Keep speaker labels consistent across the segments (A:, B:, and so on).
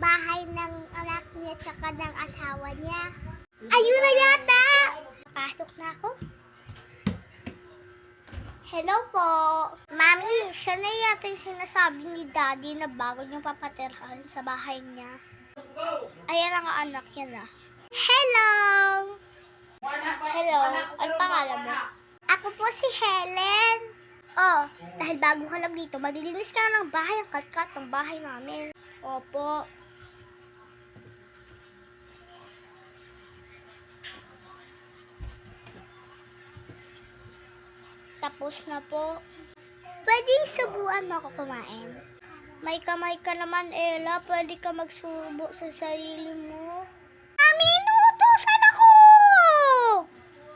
A: bahay ng anak niya tsaka ng asawa niya. Ayun na yata! Pasok na ako. Hello po. Mami, siya na yata yung sinasabi ni Daddy na bago niyong papatirhan sa bahay niya. Ayan ang anak niya na. Hello! Hello, ano pangalan mo? Ako po si Helen. Oh, dahil bago ka lang dito, maglilinis ka ng bahay, ang kat ng bahay namin. Opo. Tapos na po. Pwede subuan mo ako kumain. May kamay ka naman, Ella. Pwede ka magsubo sa sarili mo. Mami, inuutosan ako!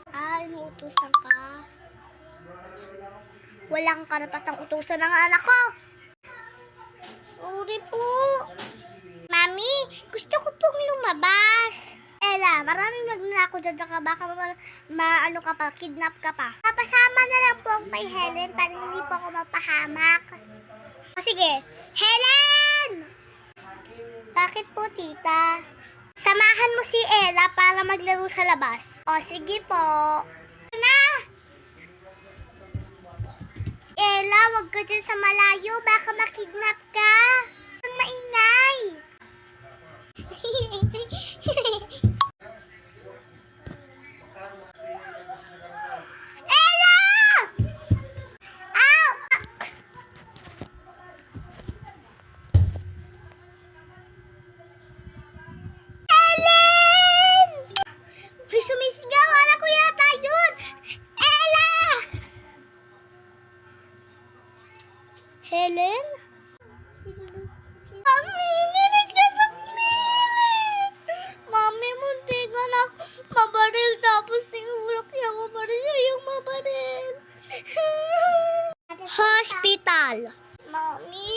A: Ah, inuutosan ka. Walang karapatang utusan ng anak ko. Sorry po. Mami, gusto ko pong lumabas. Ella, maraming magnanako dyan ka baka ma, ma- ano ka pa, kidnap ka pa. Papasama na lang po kay Helen para hindi po ako mapahamak. O sige, Helen! Bakit po, tita? Samahan mo si Ella para maglaro sa labas. O, sige po. Ella, wag ka dyan sa malayo. Baka makidnap ka. Ang maingay. Helen? Mami, niligtas ni Helen. Mami, munti ka na mabaril tapos tinulak niya ako para siya yung mabaril. Hospital. Mami,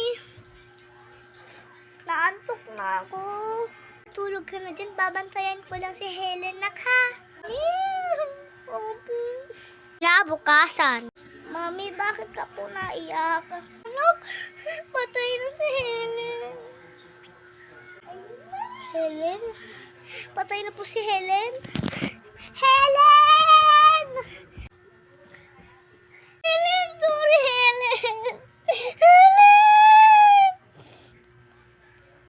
A: naantok na ako. Tulog ka na dyan, babantayan ko lang si Helen nak ha. Opo. Nabukasan. Mami, bakit ka po naiyak? Anak, patay na si Helen. Helen? Patay na po si Helen? Helen!